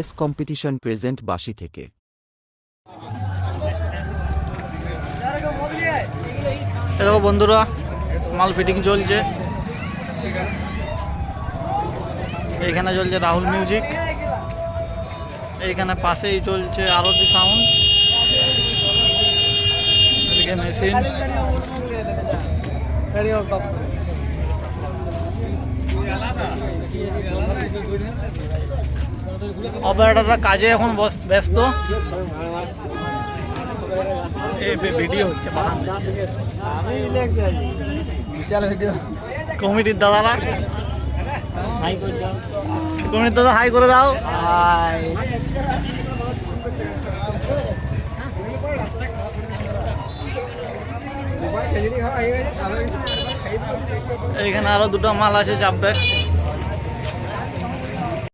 S competition present বাসি থেকে। দেখো বন্ধুরা, মাল ফিটিং চলছে। এইখানে চলছে রাহুল মিউজিক। এইখানে পাশেই চলছে আরতি সাউন্ড। মেশিন। অপারেটররা কাজে এখন ব্যস্ত। ভিডিও হচ্ছে বিশাল ভিডিও কমিটির দাদারা। কমিটির দাদা হাই করে দাও। হাই। এইখানে আরও দুটো মাল আছে চাপবে।